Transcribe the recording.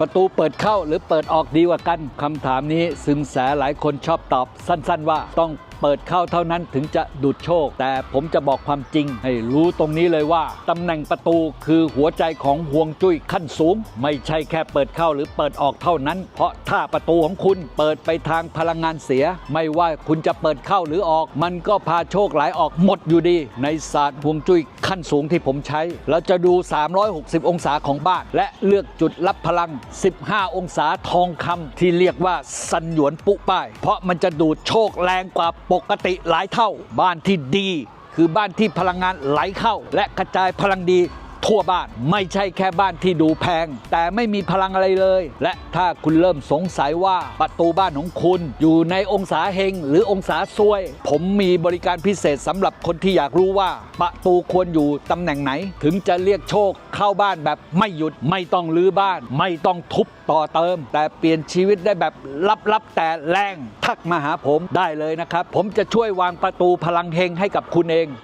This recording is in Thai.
ประตูเปิดเข้าหรือเปิดออกดีกว่ากันคำถามนี้ ซึงแสหลายคนชอบตอบสั้น ๆ ว่าต้อง เปิดเข้าเท่านั้นถึงจะดูดโชค แต่ผมจะบอกความจริงให้รู้ตรงนี้เลยว่าตำแหน่งประตูคือหัวใจของห่วงจุ้ยขั้นสูง ไม่ใช่แค่เปิดเข้าหรือเปิดออกเท่านั้น เพราะถ้าประตูของคุณเปิดไปทางพลังงานเสีย ไม่ว่าคุณจะเปิดเข้าหรือออก มันก็พาโชคไหลออกหมดอยู่ดี ในศาสตร์ห่วงจุ้ยขั้นสูงที่ผมใช้เราจะดู 360 องศาของบ้าน และเลือกจุดรับพลัง 15 องศาทองคำที่เรียกว่าสันหยวนปุป้าย เพราะมันจะดูดโชคแรงกว่าปกติหลายเท่า บ้านที่ดี คือบ้านที่พลังงานไหลเข้า และกระจายพลังดี ทั่วบ้านไม่ใช่แค่บ้านที่ดูแพง แต่ไม่มีพลังอะไรเลย และถ้าคุณเริ่มสงสัยว่าประตูบ้านของคุณอยู่ในองศาเฮงหรือองศาซวย ผมมีบริการพิเศษสำหรับคนที่อยากรู้ว่า ประตูควรอยู่ตำแหน่งไหน ถึงจะเรียกโชคเข้าบ้านแบบไม่หยุดไม่ต้องรื้อบ้าน ไม่ต้องทุบต่อเติม แต่เปลี่ยนชีวิตได้แบบลับๆแต่แรงทักมาหาผมได้เลยนะครับ ผมจะช่วยวางประตูพลังเฮงให้กับคุณเอง